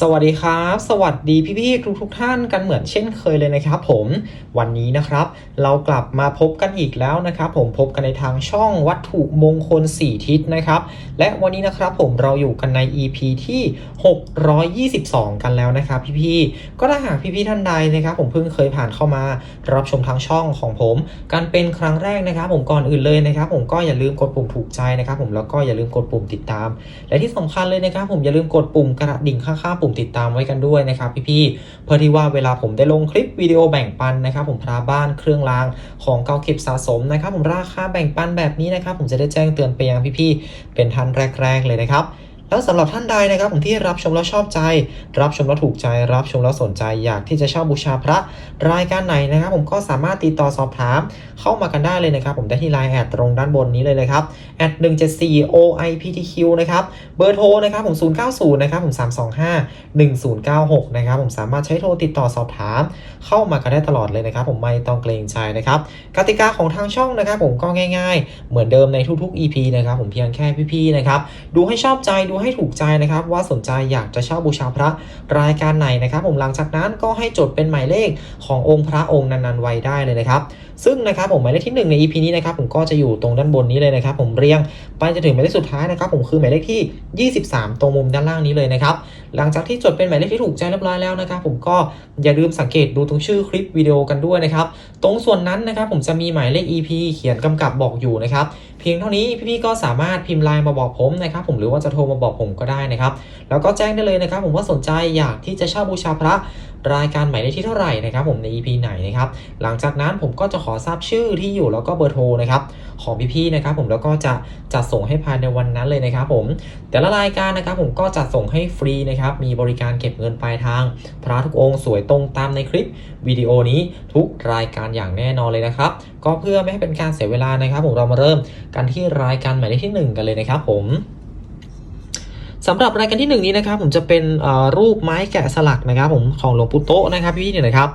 สวัสดีครับ สวัสดีพี่ๆทุกทุกๆท่านกันเหมือนเช่นเคยเลยนะครับผมวันนี้นะครับเรากลับมาพบกันอีกแล้วนะครับ ผมพบกันในทางช่องวัตถุมงคล 4 ทิศนะครับ และวันนี้นะครับผมเราอยู่กันใน EP ที่ 622 กันแล้วนะครับ พี่ๆก็ถ้าหากพี่ๆท่านใดนะครับ ผมเพิ่งเคยผ่านเข้ามารับชมทางช่องของผมกันเป็นครั้งแรกนะครับ ผมก่อนอื่นเลยนะครับ ผมก็อย่าลืมกดปุ่มถูกใจนะครับ ผมแล้วก็อย่าลืมกดปุ่มติดตาม และที่สำคัญเลยนะครับ ผมอย่าลืมกดปุ่มกระดิ่งข้างปุ่มติดตามไว้กันด้วยนะครับพี่ๆเพื่อที่ว่าเวลาผมได้ลงคลิปวิดีโอแบ่งปันนะครับผมพระบ้านเครื่องรางของเก่าเก็บสะสมนะครับผมราคาแบ่งปันแบบนี้นะครับผมจะได้แจ้งเตือนไปยังพี่ๆเป็นทันแรก ๆ เลยนะครับ แล้วสำหรับท่านใดนะครับผมที่รับชมแล้วชอบใจ รับชมแล้วถูกใจ รับชมแล้วสนใจ อยากที่จะเช่าบูชาพระรายการไหนนะครับ ผมก็สามารถติดต่อสอบถาม เข้ามากันได้เลยนะครับ ผมได้ที่ไลน์แอดตรงด้านบนนี้เลยนะครับแอด174 OIPTQ นะครับเบอร์โทรนะครับผม090นะครับผม325 1096นะครับผมสามารถใช้โทรติดต่อสอบถาม เข้ามากันได้ตลอดเลยนะครับ ผมไม่ต้องเกรงใจนะครับกติกาของทางช่องนะครับ ผมก็ง่าย ๆ เหมือนเดิมในทุกๆ EP นะครับผมเพียงแค่พี่ๆนะครับดูให้ชอบใจดูให้ถูกใจนะครับ ว่าสนใจอยากจะเช่าบูชาพระรายการไหนนะครับ ผมหลังจากนั้นก็ให้จดเป็นหมายเลขขององค์พระองค์นั้นๆไว้ได้เลยนะครับ ซึ่งนะครับผมหมายเลขที่ 1 ใน EP นี้นะครับผมก็จะอยู่ตรงด้านบนนี้เลยนะครับ ผมเรียงไปจนถึงหมายเลขสุดท้ายนะครับ ผมคือหมายเลขที่ 23 ตรงมุมด้านล่างนี้เลยนะครับหลังจากที่จดเป็นหมายเลขที่ถูกใจเรียบร้อยแล้วนะครับ ผมก็อย่าลืมสังเกตดูตรงชื่อคลิปวิดีโอกันด้วยนะครับ ตรงส่วนนั้นนะครับผมจะมีหมายเลข EP เขียนกำกับบอกอยู่นะครับ พียงเท่านี้พี่ๆก็สามารถพิมพ์ไลน์มาบอกผมนะครับผมหรือว่าจะโทรมาบอกผมก็ได้นะครับ แล้วก็แจ้งได้เลยนะครับ ผมว่าสนใจอยากที่จะเช่าบูชาพระ รายการใหมายเลขที่เท่าไหร่นะครับผมใน EP ไหนนะครับหลังจากนั้นผมก็จะขอทราบชื่อที่อยู่แล้วก็เบอร์โทรนะครับของพี่ๆนะครับผมแล้วก็จะจัดส่งให้ภายในวันนั้นเลยนะครับผมแต่ละรายการนะครับผมก็จัดส่งให้ฟรีนะครับมีบริการเก็บเงินปลายทาง พระทุกองค์สวยตรงตามในคลิปวิดีโอนี้ทุกรายการอย่างแน่นอนเลยนะครับก็เพื่อไม่ให้เป็นการเสียเวลานะครับ ผมเรามาเริ่มกันที่รายการหมายเลขที่ 1 กันเลยนะครับผม สำหรับรายการที่ 1 นี้นะครับผมจะเป็นรูปไม้แกะสลักนะครับ ผมของหลวงปู่โตะนะครับพี่ๆเนี่ยนะครับ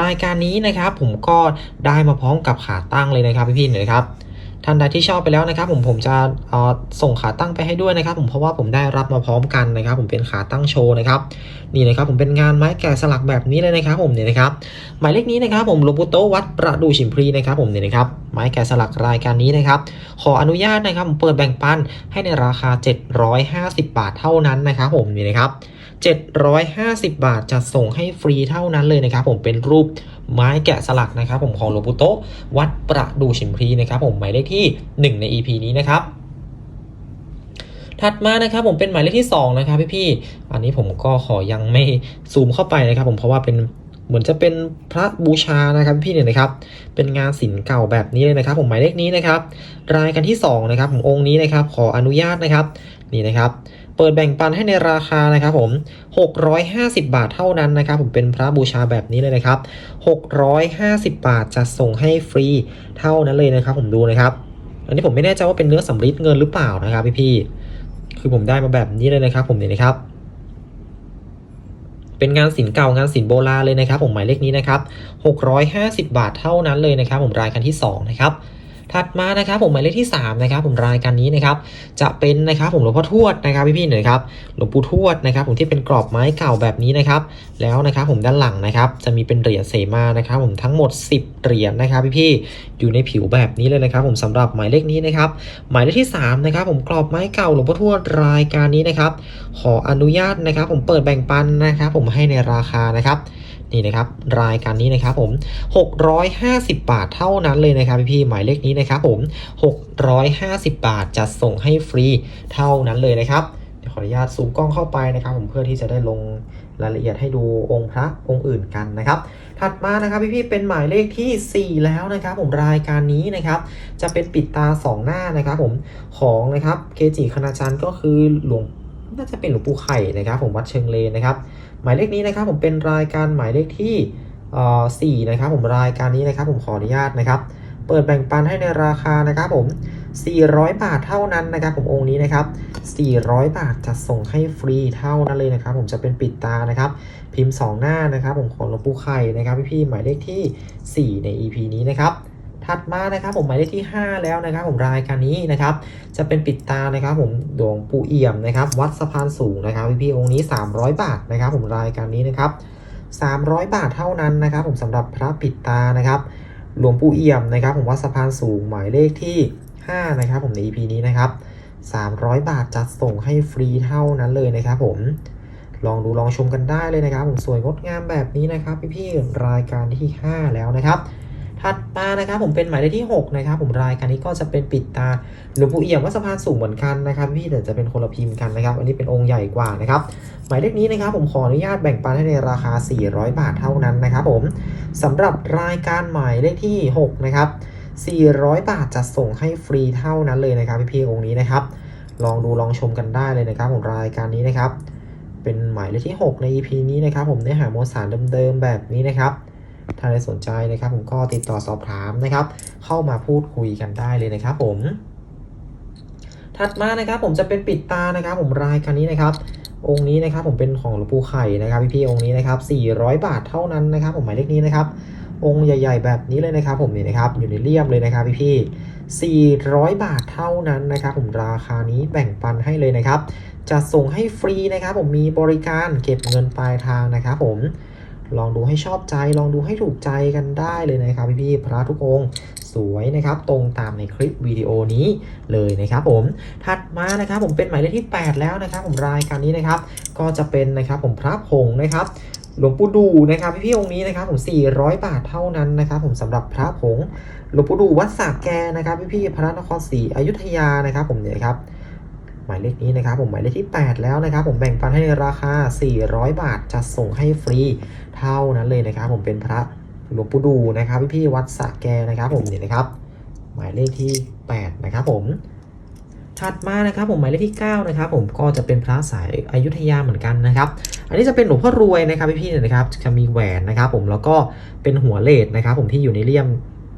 รายการนี้นะครับผมก็ได้มาพร้อมกับขาตั้งเลยนะครับพี่ๆเนี่ยนะครับ ท่านใดที่ชอบไปแล้วนะครับ ผมผมจะออส่งขาตั้งไปให้ด้วยนะครับ ผมเพราะว่าผมได้รับมาพร้อมกันนะครับ ผมเป็นขาตั้งโชว์นะครับนี่นะครับ ผมเป็นงานไม้แกะสลักแบบนี้เลยนะครับ ผมเนี่ยนะครับหมายเลขนี้นะครับ ผมหลวงปู่โตวัดประดู่ฉิมพลีนะครับ ผมเนี่ยนะครับไม้แกะสลักรายการนี้นะครับ ขออนุญาตนะครับผมเปิดแบ่งปันให้ในราคา 750 บาทเท่านั้นนะครับ ผมนี่นะครับ 750 บาทจะส่งให้ฟรีเท่านั้นเลยนะครับผมเป็นรูปไม้แกะสลักนะครับผมของหลวงปู่โตวัดประดู่ฉิมพีนะครับผมหมายเลขที่ 1 ใน EP นี้นะครับถัดมานะครับผมเป็นหมายเลขที่ 2 นะครับพี่ๆอันนี้ผมก็ขอยังไม่ซูมเข้าไปนะครับ ผมเพราะว่าเป็นเหมือนจะเป็นพระบูชานะครับพี่เนี่ยนะครับ เป็นงานศิลป์เก่าแบบนี้เลยนะครับ ผมหมายเลขนี้นะครับ รายการที่2นะครับผมองค์นี้นะครับ ขออนุญาตนะครับ นี่นะครับ เปิดแบ่งปันให้ในราคานะครับผม 650 บาทเท่านั้นนะครับ ผมเป็นพระบูชาแบบนี้เลยนะครับ 650 บาทจะส่งให้ฟรีเท่านั้นเลยนะครับ ผมดูนะครับ อันนี้ผมไม่แน่ใจว่าเป็นเนื้อสำริดเงินหรือเปล่านะครับพี่ๆคือผมได้มาแบบนี้เลยนะครับ ผมเนี่ยนะครับ เป็นงานศิลป์เก่างานศิลป์โบราณเลยนะครับ ผมหมายเลขนี้นะครับ 650 บาทเท่านั้นเลยนะครับ ผมรายการที่ 2 นะครับ ถัดมานะครับผมหมายเลขที่3นะครับผมรายการนี้นะครับจะเป็นนะครับผมหลวงพ่อทวดนะครับพี่ๆหน่อยครับหลวงปู่ทวดนะครับผมที่เป็นกรอบไม้เก่าแบบนี้นะครับแล้วนะครับผมด้านหลังนะครับจะมีเป็นเหรียญเสมานะครับผมทั้งหมด 10 เหรียญนะครับพี่ๆอยู่ในผิวแบบนี้เลยนะครับผมสำหรับหมายเลขนี้นะครับหมายเลขที่3นะครับผมกรอบไม้เก่าหลวงพ่อทวดรายการนี้นะครับขออนุญาตนะครับผมเปิดแบ่งปันนะครับผมให้ในราคานะครับ นี่นะครับรายการนี้นะครับผม 650 บาทเท่านั้นเลยนะครับพี่ๆหมายเลขนี้นะครับผม 650 บาทจะส่งให้ฟรีเท่านั้นเลยนะครับเดี๋ยวขออนุญาตซูมกล้องเข้าไปนะครับ ผมเพื่อที่จะได้ลงรายละเอียดให้ดูองค์พระองค์อื่นกันนะครับ ถัดมานะครับพี่ๆเป็นหมายเลขที่ 4 แล้วนะครับ ผมรายการนี้นะครับ จะเป็นปิดตาสองหน้านะครับ ผมของนะครับเกจิคณาจารย์ก็คือหลวงน่าจะเป็นหลวงปู่ไข่นะครับ ผมวัดเชิงเลนนะครับ หมายเลขนี้นะครับผมเป็นรายการหมายเลขที่เอ่อสี่นะครับผมรายการนี้นะครับผมขออนุญาตนะครับเปิดแบ่งปันให้ในราคานะครับผม 400 บาทเท่านั้นนะครับผมองค์นี้นะครับ 400 บาทจะส่งให้ฟรีเท่านั้นเลยนะครับ ผมจะเป็นปิดตานะครับ พิมพ์ 2 หน้านะครับ ผมของหลวงปู่ไข่นะครับพี่ๆหมายเลขที่ 4 ใน EP นี้นะครับ ถัดมานะครับผมหมายเลขที่ 5 แล้วนะครับ ผมรายการนี้นะครับ จะเป็นปิดตานะครับ ผมหลวงปู่เอี่ยมนะครับ วัดสะพานสูงนะครับพี่พี่ๆองค์นี้ 300 บาทนะครับ ผมรายการนี้นะครับ 300 บาทเท่านั้นนะครับ ผมสำหรับพระปิดตานะครับหลวงปู่เอี่ยมนะครับ ผมวัดสะพานสูงหมายเลขที่ 5 นะครับ ผมใน EP นี้นะครับ 300 บาทจัดส่งให้ฟรีเท่านั้นเลยนะครับ ผมลองดูลองชมกันได้เลยนะครับ ผมสวยงดงามแบบนี้นะครับ พี่ๆรายการที่ 5 แล้วนะครับ ถัดมานะครับผมเป็นหมายเลขที่ 6 นะครับ ผมรายการนี้ก็จะเป็นปิดตาหลวงปู่เอี่ยมวัดสะพานสูงเหมือนกันนะครับ พี่แต่จะเป็นคนละพิมพ์กันนะครับ อันนี้เป็นองค์ใหญ่กว่านะครับ หมายเลขนี้นะครับ ผมขออนุญาตแบ่งปันให้ในราคา 400 บาทเท่านั้นนะครับ ผมสำหรับรายการหมายเลขที่ 6 นะครับ 400 บาทจะส่งให้ฟรีเท่านั้นเลยนะครับ พี่ๆองค์นี้นะครับ ลองดูลองชมกันได้เลยนะครับผมรายการนี้นะครับ เป็นหมายเลขที่ 6 ใน EP นี้นะครับ ผมเนื้อหาโมสารเดิมๆแบบนี้นะครับ ถ้าใครสนใจนะครับผมก็ติดต่อสอบถามนะครับ เข้ามาพูดคุยกันได้เลยนะครับผม ถัดมานะครับผมจะเป็นปิดตานะครับ ผมรายการนี้นะครับ องค์นี้นะครับผมเป็นของหลวงปู่ไข่นะครับพี่ๆองค์นี้นะครับ 400 บาทเท่านั้นนะครับ ผมหมายเลขนี้นะครับ องค์ใหญ่ ๆ แบบนี้เลยนะครับ ผมนี่นะครับอยู่ในเลี่ยมเลยนะครับพี่ๆ400 บาทเท่านั้นนะครับ ผมราคานี้แบ่งปันให้เลยนะครับจะส่งให้ฟรีนะครับ ผมมีบริการเก็บเงินปลายทางนะครับ ผม ลองดูให้ชอบใจ ลองดูให้ถูกใจกันได้เลยนะครับพี่ๆพระทุกองค์สวยนะครับ ตรงตามในคลิปวิดีโอนี้เลยนะครับผมถัดมานะครับผมเป็นหมายเลขที่ 8 แล้วนะครับ ผมรายการนี้นะครับ ก็จะเป็นนะครับผมพระผงนะครับหลวงปู่ดูนะครับพี่ๆองค์นี้นะครับผม 400 บาทเท่านั้นนะครับผมสำหรับพระผงหลวงปู่ดูวัดสระแกนะครับพี่ๆพระนครศรีอยุธยานะครับผมเนี่ยครับ มายเลขนี้นะครับผมหมายเลขที่ 8 แล้วนะครับ ผมแบ่งปันให้ในราคา 400 บาทจะส่งให้ฟรีเท่านั้นเลยนะครับ ผมเป็นพระหลวงปู่ดูนะครับพี่ๆวัดสะแกนะครับ ผมเนี่ยนะครับ หมายเลขที่ 8 นะครับผมถัดมานะครับผมหมายเลขที่ 9 นะครับ ผมก็จะเป็นพระสายอายุธยาเหมือนกันนะครับ อันนี้จะเป็นหลวงพ่อรวยนะครับพี่พี่นะครับจะมีแหวนนะครับ ผมแล้วก็เป็นหัวเลดนะครับ ผมที่อยู่ในเลี่ยม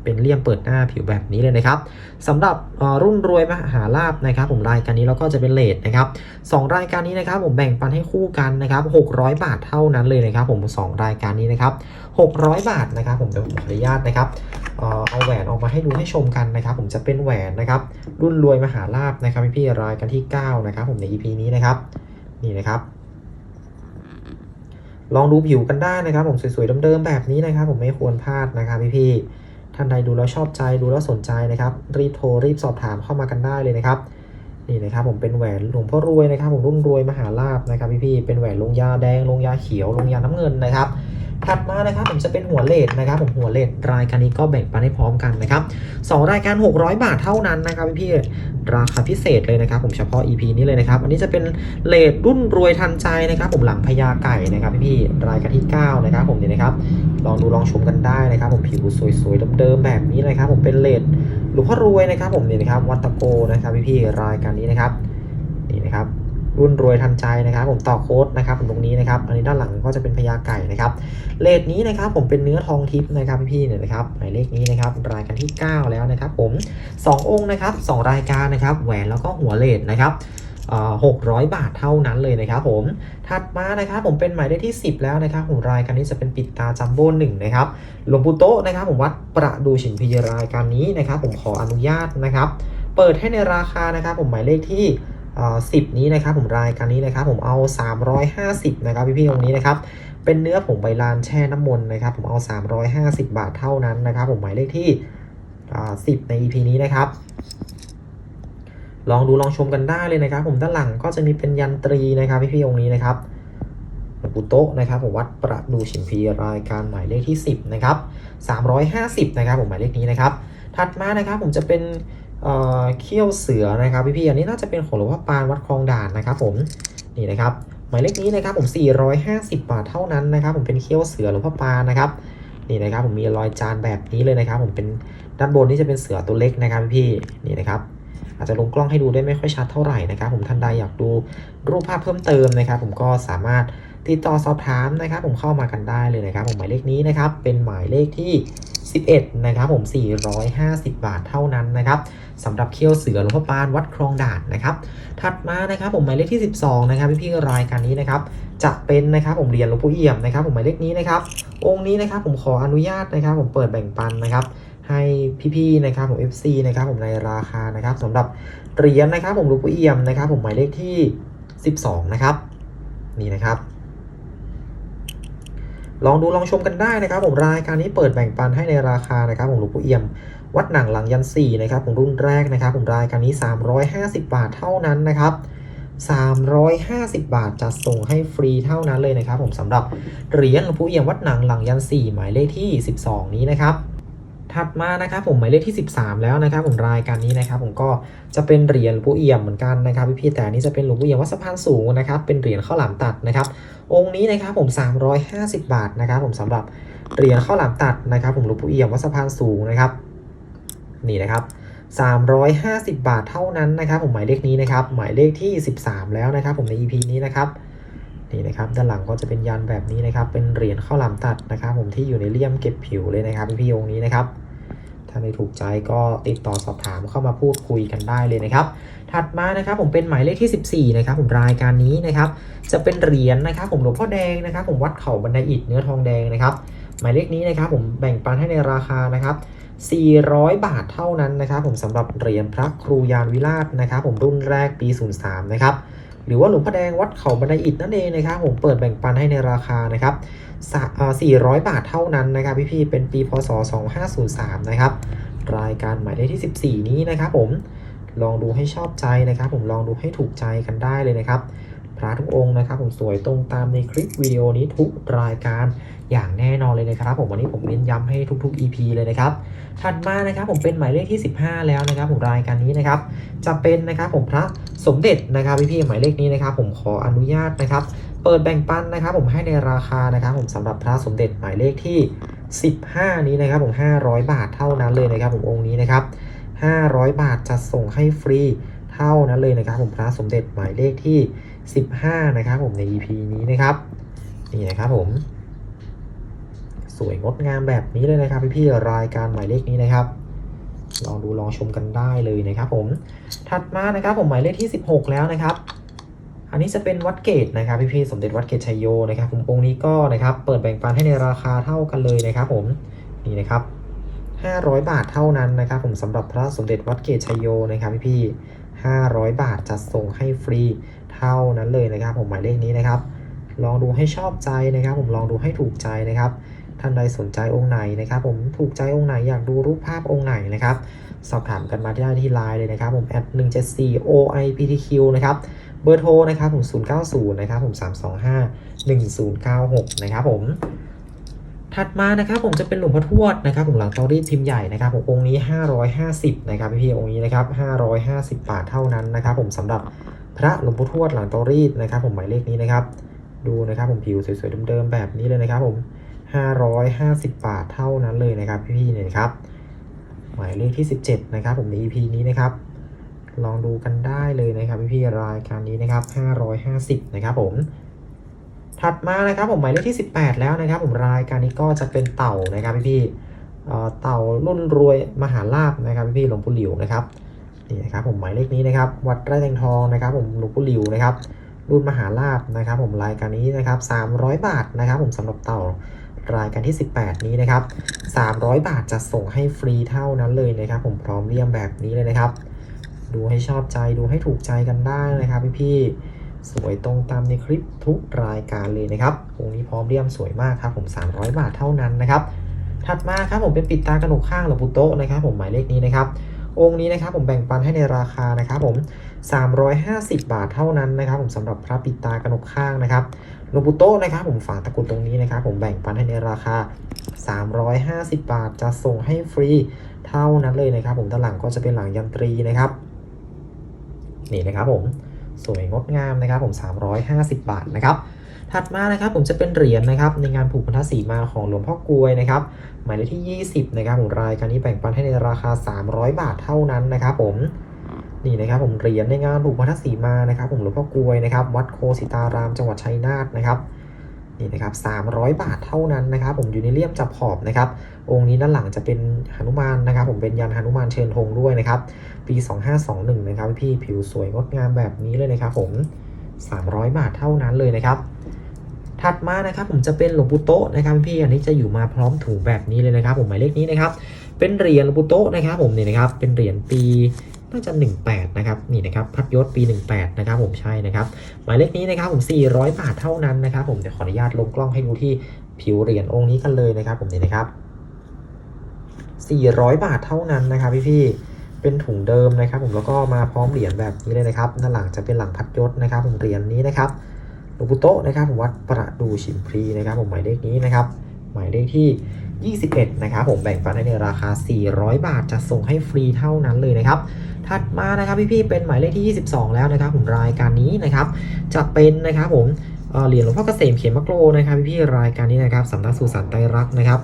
เป็นเลี่ยมเปิดหน้าผิวแบบนี้เลยนะครับสำหรับรุ่นรวยมหาลาบนะครับ ผมรายการนี้แล้วก็จะเป็นเลดนะครับสองรายการนี้นะครับ ผมแบ่งปันให้คู่กันนะครับ600 บาทเท่านั้นเลยนะครับ ผมสองรายการนี้นะครับ600 บาทนะครับ ผมเดี๋ยวผมขออนุญาตนะครับเอาแหวนออกมาให้ดูให้ชมกันนะครับ ผมจะเป็นแหวนนะครับ รุ่นรวยมหาลาบนะครับพี่รายการที่ 9 นะครับ ผมใน EP นี้นะครับนี่นะครับลองดูผิวกันได้นะครับ ผมสวยๆเดิมๆแบบนี้นะครับ ผมไม่ควรพลาดนะครับพี่ๆ ท่านใดดูแล้วชอบใจดูแล้วสนใจนะครับ รีบโทรรีบสอบถามเข้ามากันได้เลยนะครับนี่นะครับผมเป็นแหวนหลวงพ่อรวยนะครับผมรุ่นรวยมหาลาบนะครับพี่ๆเป็นแหวนลงยาแดงลงยาเขียวลงยาน้ำเงินนะครับถัดมานะครับผมจะเป็นหัวเลดนะครับผมหัวเลดรายการนี้ก็แบ่งปันให้พร้อมกันนะครับสองรายการ 600 บาทเท่านั้นนะครับพี่ๆราคาพิเศษเลยนะครับ ผมเฉพาะ EP นี้เลยนะครับ อันนี้จะเป็นเลดรุ่นรวยทันใจนะครับ ผมหลังพญาไก่นะครับพี่ๆรายการที่ 9 นะครับผมนี่นะครับ ลองดูลองชมกันได้นะครับ ผมผิวสวยๆเดิมๆแบบนี้เลยครับ ผมเป็นเลดหลวงพ่อรวยนะครับ ผมเนี่ยนะครับวัตโกนะครับพี่ๆรายการนี้นะครับนี่นะครับรุ่นรวยทันใจนะครับ ผมต่อโค้ดนะครับผมตรงนี้นะครับ อันนี้ด้านหลังก็จะเป็นพญาไก่นะครับเลทนี้นะครับ ผมเป็นเนื้อทองทิพย์นะครับพี่เนี่ยนะครับหมายเลขนี้นะครับรายการที่ 9 แล้วนะครับ ผม 2 องค์นะครับ 2 รายการนะครับแหวนแล้วก็หัวเลทนะครับ หกร้อยบาทเท่านั้นเลยนะครับผมถัดมานะครับผมเป็นหมายเลขที่ 10 แล้วนะครับผมรายการนี้จะเป็นปิดตาจัมโบ้หนึ่งนะครับหลวงปู่โตนะครับผมวัดประดูฉินพีรายการนี้นะครับผมขออนุญาตนะครับ เปิดให้ในราคานะครับผมหมายเลขที่สิบนี้นะครับผมรายการนี้นะครับผมเอา 350นะครับพี่ๆตรงนี้นะครับเป็นเนื้อผงใบลานแช่น้ำมนต์นะครับผมเอา 350 บาทเท่านั้นนะครับผมหมายเลขที่สิบใน EP นี้นะครับ ลองดูลองชมกันได้เลยนะครับ ผมด้านหลังก็จะมีเป็นยันตรีนะครับพี่ๆองค์นี้นะครับหลวงปู่โตะนะครับผมวัดประดูฉิมพีรายการหมายเลขที่ 10นะครับ350นะครับผมหมายเลขนี้นะครับ ถัดมานะครับผมจะเป็นเเขี้ยวเสือนะครับพี่ๆอันนี้น่าจะเป็นของหลวงพ่อปานวัดคลองด่านนะครับ ผมนี่นะครับหมายเลขนี้นะครับผม 450 บาทเท่านั้นนะครับ ผมเป็นเขี้ยวเสือหลวงพ่อปานนะครับนี่นะครับผมมีรอยจานแบบนี้เลยนะครับ ผมเป็นด้านบนนี่จะเป็นเสือตัวเล็กนะครับพี่นี่นะครับ อาจจะลงกล้องให้ดูได้ไม่ค่อยชัดเท่าไหร่นะครับ ผมท่านใดอยากดูรูปภาพเพิ่มเติมนะครับ ผมก็สามารถติดต่อสอบถามนะครับ ผมเข้ามากันได้เลยนะครับ ผมหมายเลขนี้นะครับ เป็นหมายเลขที่ 11 นะครับ ผม 450 บาทเท่านั้นนะครับสำหรับเขี้ยวเสือหลวงพ่อปานวัดคลองด่านนะครับ ถัดมานะครับ ผมหมายเลขที่ 12 นะครับพี่ๆรายการนี้นะครับจะเป็นนะครับผมเหรียญหลวงปู่เอี่ยมนะครับ ผมหมายเลขนี้นะครับ องค์นี้นะครับผมขออนุญาตนะครับ ผมเปิดแบ่งปันนะครับ ให้พี่ๆนะครับผม FC นะครับผมในราคานะครับสำหรับเหรียญนะครับผมหลวงปู่เอี่ยมนะครับผมหมายเลขที่ 12 นะครับ นี่นะครับ ลองดูลองชมกันได้นะครับ ผมรายการนี้เปิดแบ่งปันให้ในราคานะครับผมหลวงปู่เอี่ยม วัดหนังหลังยันสี่นะครับผมรุ่นแรกนะครับผมรายการนี้ 350 บาทเท่านั้นนะครับ350 บาทจะส่งให้ฟรีเท่านั้นเลยนะครับ ผมสำหรับเหรียญหลวงปู่เอี่ยมวัดหนังหลังยันสี่หมายเลขที่ 12 นี้นะครับ ถัดมานะครับผมหมายเลขที่ 13 แล้วนะครับผมรายการนี้นะครับผมก็จะเป็นเหรียญหลวงปู่เอี่ยมเหมือนกันนะครับพี่ๆแต่นี้จะเป็นหลวงปู่เอี่ยมวัดสะพานสูงนะครับเป็นเหรียญข้าวหลามตัดนะครับองค์นี้นะครับผม 350 บาทนะครับผมสำหรับเหรียญข้าวหลามตัดนะครับผมหลวงปู่เอี่ยมวัดสะพานสูงนะครับนี่นะครับ350 บาทเท่านั้นนะครับผมหมายเลขนี้นะครับหมายเลขที่ 13 แล้วนะครับผมใน EP นี้นะครับ นี่นะครับด้านหลังก็จะเป็นยันแบบนี้นะครับ เป็นเหรียญข้าวหลามตัดนะครับ ผมที่อยู่ในเลี่ยมเก็บผิวเลยนะครับพี่ๆองค์นี้นะครับถ้าไม่ถูกใจก็ติดต่อสอบถามเข้ามาพูดคุยกันได้เลยนะครับ ถัดมานะครับผมเป็นหมายเลขที่ 14 นะครับผมรายการนี้นะครับ จะเป็นเหรียญนะครับ ผมหลวงพ่อแดงนะครับ ผมวัดเข่าบันไดอิฐเนื้อทองแดงนะครับ หมายเลขนี้นะครับ ผมแบ่งปันให้ในราคานะครับ 400 บาทเท่านั้นนะครับ ผมสำหรับเหรียญพระครูยานวิราชนะครับ ผมรุ่นแรกปี 03 นะครับ หรือว่าหลวงพ่อแดงวัดเขาบันไดอิฐนั่นเองนะครับผมเปิดแบ่งปันให้ในราคานะครับ400 บาทเท่านั้นนะครับพี่ๆเป็นปีพศ 2503 นะครับรายการหมายเลขที่ 14 นี้นะครับผมลองดูให้ชอบใจนะครับ ผมลองดูให้ถูกใจกันได้เลยนะครับ ระทุกองค์นะครับ ผมสวยตรงตามในคลิปวิดีโอนี้ทุกรายการอย่างแน่นอนเลยนะครับผมวันนี้ผมเน้นย้ำให้ทุก ๆ EP เลยนะครับถัดมานะครับผมเป็นหมายเลขที่ 15 แล้วนะครับ ผมรายการนี้นะครับ จะเป็นนะครับผมพระสมเด็จนะครับพี่ๆหมายเลขนี้นะครับ ผมขออนุญาตนะครับ เปิดแบ่งปันนะครับ ผมให้ในราคานะครับ ผมสำหรับพระสมเด็จหมายเลขที่ 15 นี้นะครับ ผม 500 บาทเท่านั้นเลยนะครับ ผมองค์นี้นะครับ 500 บาทจะส่งให้ฟรีเท่านั้นเลยนะครับ ผมพระสมเด็จหมายเลขที่ 15 นะครับผมใน EP นี้นะครับนี่นะครับผม สวยงดงามแบบนี้เลยนะครับพี่ๆรายการหมายเลขนี้นะครับ ลองดูลองชมกันได้เลยนะครับ ผมถัดมานะครับผมหมายเลขที่ 16 แล้วนะครับ อันนี้จะเป็นวัดเกตนะครับพี่ๆสมเด็จวัดเกตชัยโยนะครับผมองค์นี้ก็นะครับเปิดแบ่งปันให้ในราคาเท่ากันเลยนะครับ ผมนี่นะครับ500 บาทเท่านั้นนะครับ ผมสำหรับพระสมเด็จวัดเกตชัยโยนะครับพี่ๆ500 บาทจะส่งให้ฟรี เท่านั้นเลยนะครับผมหมายเลขนี้นะครับ ลองดูให้ชอบใจนะครับ ผมลองดูให้ถูกใจนะครับ ท่านใดสนใจองค์ไหนนะครับ ผมถูกใจองค์ไหนอยากดูรูปภาพองค์ไหนนะครับ สอบถามกันมาได้ที่ไลน์เลยนะครับ ผมแอด174 OIPTQ นะครับเบอร์โทรนะครับผม 090 นะครับผม 325 1096 นะครับผม ถัดมานะครับผมจะเป็นหลวงพ่อทวดนะครับผมหลังเตารีดพิมพ์ใหญ่นะครับผมองค์นี้ 550 นะครับพี่ๆองค์นี้นะครับ 550 บาทเท่านั้นนะครับผมสำหรับ พระหลวงพ่อทวดหลังเตารีดนะครับ ผมหมายเลขนี้นะครับ ดูนะครับผมผิวสวยๆเดิมๆแบบนี้เลยนะครับ ผม550 บาทเท่านั้นเลยนะครับ พี่ๆเนี่ยนะครับ หมายเลขที่ 17 นะครับ ผมใน EP นี้นะครับ ลองดูกันได้เลยนะครับ พี่ๆรายการนี้นะครับ 550 นะครับ ผมถัดมานะครับผมหมายเลขที่ 18 แล้วนะครับ ผมรายการนี้ก็จะเป็นเต่านะครับพี่ๆเอ่อเต่ารุ่นรวยมหาลาบนะครับพี่ๆหลวงปู่หลิวนะครับ นี่นะครับผมหมายเลขนี้นะครับ วัดไร่แตงทองนะครับ ผมหลวงปู่หลิวนะครับ รุ่นมหาลาบนะครับ ผมรายการนี้นะครับ 300 บาทนะครับ ผมสำหรับเต่ารายการที่ 18 นี้นะครับ 300 บาทจะส่งให้ฟรีเท่านั้นเลยนะครับ ผมพร้อมเลี่ยมแบบนี้เลยนะครับ ดูให้ชอบใจดูให้ถูกใจกันได้นะครับพี่ๆสวยตรงตามในคลิปทุกรายการเลยนะครับองค์นี้พร้อมเลี่ยมสวยมากครับผม 300 บาทเท่านั้นนะครับ ถัดมาครับผมเป็นปิดตากระหนกข้างหลวงปู่โตนะครับ ผมหมายเลขนี้นะครับ องค์นี้นะครับผมแบ่งปันให้ในราคานะครับผม 350 บาทเท่านั้นนะครับ ผมสำหรับพระปิตากระหนกข้างนะครับหลวงปู่โตะนะครับผมฝากตะกรุดตรงนี้นะครับผมแบ่งปันให้ในราคา 350 บาทจะส่งให้ฟรีเท่านั้นเลยนะครับ ผมด้านหลังก็จะเป็นหลังยันตรีนะครับ นี่นะครับผมสวยงดงามนะครับผม 350 บาทนะครับ ถัดมานะครับผมจะเป็นเหรียญนะครับในงานผูกพันธสีมาของหลวงพ่อกลวยนะครับหมายเลขที่ 20นะครับผมรายการนี้แบ่งปันให้ในราคา 300 บาทเท่านั้นนะครับผมนี่นะครับผมเหรียญในงานผูกพันธสีมานะครับผมหลวงพ่อกลวยนะครับวัดโคสิตารามจังหวัดชัยนาทนะครับนี่นะครับ300 บาทเท่านั้นนะครับผมอยู่ในเลี่ยมจับขอบนะครับองค์นี้ด้านหลังจะเป็นหนุมานนะครับ ผมเป็นยันหนุมานเชิญธงด้วยนะครับปี 2521 นะครับพี่ผิวสวยงดงามแบบนี้เลยนะครับผม300 บาทเท่านั้นเลยนะครับ ถัดมานะครับผมจะเป็นหลวงปู่โตะนะครับพี่อันนี้จะอยู่มาพร้อมถุงแบบนี้เลยนะครับ ผมหมายเลขนี้นะครับเป็นเหรียญหลูปุโตะนะครับผมนี่นะครับเป็นเหรียญปีน่าจะ 18 นะครับ นี่นะครับ พัดยศปี 18 นะครับ ผมใช่นะครับ หมายเลขนี้นะครับ ผม 400 บาทเท่านั้นนะครับผมเดี๋ยวขออนุญาตลงกล้องให้ดูที่ผิวเหรียญองค์นี้กันเลยนะครับ ผมนี่นะครับ 400 บาทเท่านั้นนะครับพี่ๆเป็นถุงเดิมนะครับ ผมแล้วก็มาพร้อมเหรียญแบบนี้เลยนะครับด้านหลังจะเป็นหลังพัดยศนะครับ ผมเหรียญนี้นะครับ งปู่โตะนะครับวัดประดูชิมพรีนะครับผมหมายเลขนี้นะครับ หมายเลขที่ 21 นะครับผมแบ่งปันให้ในราคา 400 บาทจะส่งให้ฟรีเท่านั้นเลยนะครับ ถัดมานะครับพี่ๆเป็นหมายเลขที่ 22 แล้วนะครับ ผมรายการนี้นะครับ จะเป็นนะครับผมเหรียญหลวงพ่อเกษมเขียนมะโกรนะครับพี่ๆรายการนี้นะครับสำนักสุสานไตรรักนะครับ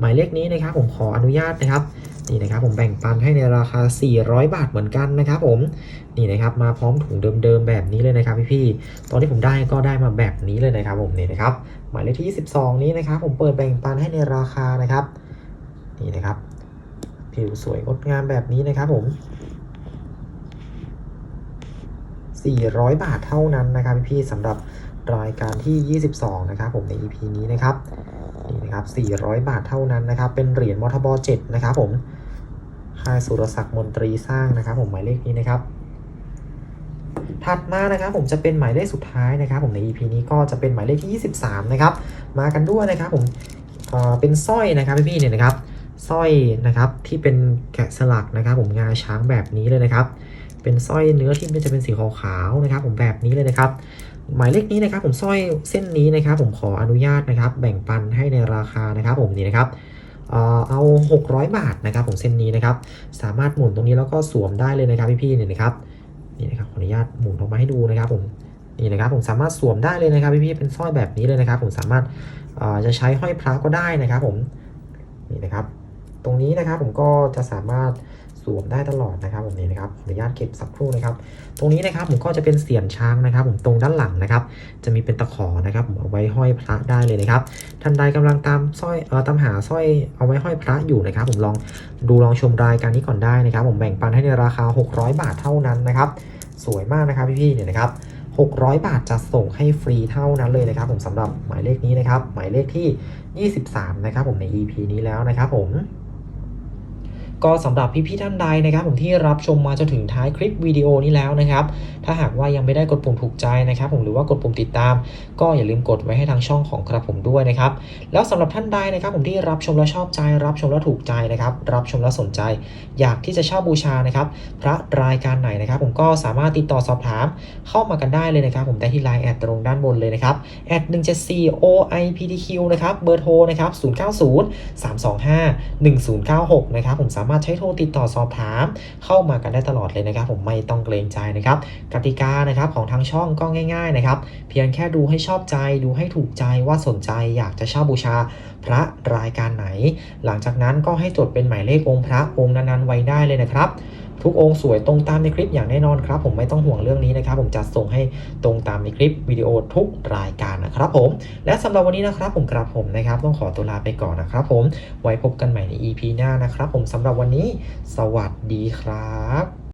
หมายเลขนี้นะครับผมขออนุญาตนะครับ นี่นะครับผมแบ่งปันให้ในราคา 400 บาทเหมือนกันนะครับผมนี่นะครับมาพร้อมถุงเดิมๆแบบนี้เลยนะครับพี่ๆตอนที่ผมได้ก็ได้มาแบบนี้เลยนะครับผมนี่นะครับหมายเลขที่ 22 นี้นะครับผมเปิดแบ่งปันให้ในราคานะครับนี่นะครับผิวสวยงดงามแบบนี้นะครับผม 400 บาทเท่านั้นนะครับพี่ๆสำหรับรายการที่ 22 นะครับผมใน EP นี้นะครับ นะครับ 400 บาทเท่านั้นนะครับ เป็นเหรียญมทบ7นะครับผมค่ายสุรศักดิ์มนตรีสร้างนะครับ ผมหมายเลขนี้นะครับ ถัดมานะครับ ผมจะเป็นหมายเลขสุดท้ายนะครับ ผมใน EP นี้ก็จะเป็นหมายเลขที่ 23 นะครับ มากันด้วยนะครับ ผมเป็นสร้อยนะครับพี่ๆเนี่ยนะครับสร้อยนะครับที่เป็นแกะสลักนะครับ ผมงาช้างแบบนี้เลยนะครับ เป็นสร้อยเนื้อที่จะเป็นสีขาวๆนะครับ ผมแบบนี้เลยนะครับ หมายเลขนี้นะครับผมสร้อยเส้นนี้นะครับ ผมขออนุญาตนะครับ แบ่งปันให้ในราคานะครับ ผมนี่นะครับเอา 600 บาทนะครับผมเส้นนี้นะครับ สามารถหมุนตรงนี้แล้วก็สวมได้เลยนะครับพี่ๆเนี่ยนะครับนี่นะครับขออนุญาตหมุนออกมาให้ดูนะครับผมนี่นะครับผมสามารถสวมได้เลยนะครับพี่ๆเป็นสร้อยแบบนี้เลยนะครับ ผมสามารถจะใช้ห้อยพระก็ได้นะครับ ผมนี่นะครับ ตรงนี้นะครับผมก็จะสามารถ สวมได้ตลอดนะครับผมนี่นะครับขออนุญาตเก็บสักครู่นะครับ ตรงนี้นะครับผมก็จะเป็นเสียนช้างนะครับ ผมตรงด้านหลังนะครับ จะมีเป็นตะขอนะครับผมเอาไว้ห้อยพระได้เลยนะครับท่านใดกำลังตามสร้อยเอ่อตามหาสร้อยเอาไว้ห้อยพระอยู่นะครับ ผมลองดูลองชมรายการนี้ก่อนได้นะครับ ผมแบ่งปันให้ในราคา 600 บาทเท่านั้นนะครับ สวยมากนะครับพี่ๆเนี่ยนะครับ600 บาทจะส่งให้ฟรีเท่านั้นเลยนะครับ ผมสำหรับหมายเลขนี้นะครับ หมายเลขที่ 23 นะครับ ผมใน EP นี้แล้วนะครับผม ก็สำหรับพี่ๆท่านใดนะครับผมที่รับชมมาจนถึงท้ายคลิปวิดีโอนี้แล้วนะครับถ้าหากว่ายังไม่ได้กดปุ่มถูกใจนะครับ ผมหรือว่ากดปุ่มติดตาม ก็อย่าลืมกดไว้ให้ทางช่องของกระผมด้วยนะครับแล้วสำหรับท่านใดนะครับ ผมที่รับชมแล้วชอบใจ รับชมแล้วถูกใจนะครับ รับชมแล้วสนใจ อยากที่จะเช่าบูชานะครับ พระรายการไหนนะครับ ผมก็สามารถติดต่อสอบถาม เข้ามากันได้เลยนะครับ ผมได้ที่ไลน์แอดตรงด้านบนเลยนะครับแอด174 OIPTQ นะครับเบอร์โทรนะครับ090 325 1096นะครับผมสามารถใช้โทรติดต่อสอบถาม เข้ามากันได้ตลอดเลยนะครับ ผมไม่ต้องเกรงใจนะครับกติกานะครับของทางช่องก็ง่าย ๆนะครับ เพียงแค่ดูให้ชอบใจดูให้ถูกใจว่าสนใจอยากจะเช่าบูชาพระรายการไหน หลังจากนั้นก็ให้จดเป็นหมายเลของค์พระองค์นั้นๆไว้ได้เลยนะครับ ทุกองค์สวยตรงตามในคลิปอย่างแน่นอนครับ ผมไม่ต้องห่วงเรื่องนี้นะครับ ผมจัดส่งให้ตรงตามในคลิปวิดีโอทุกรายการนะครับผม และสำหรับวันนี้นะครับผมกราบผมนะครับ ต้องขอตัวลาไปก่อนนะครับผมไว้พบกันใหม่ใน EP หน้านะครับ ผมสำหรับวันนี้ สวัสดีครับ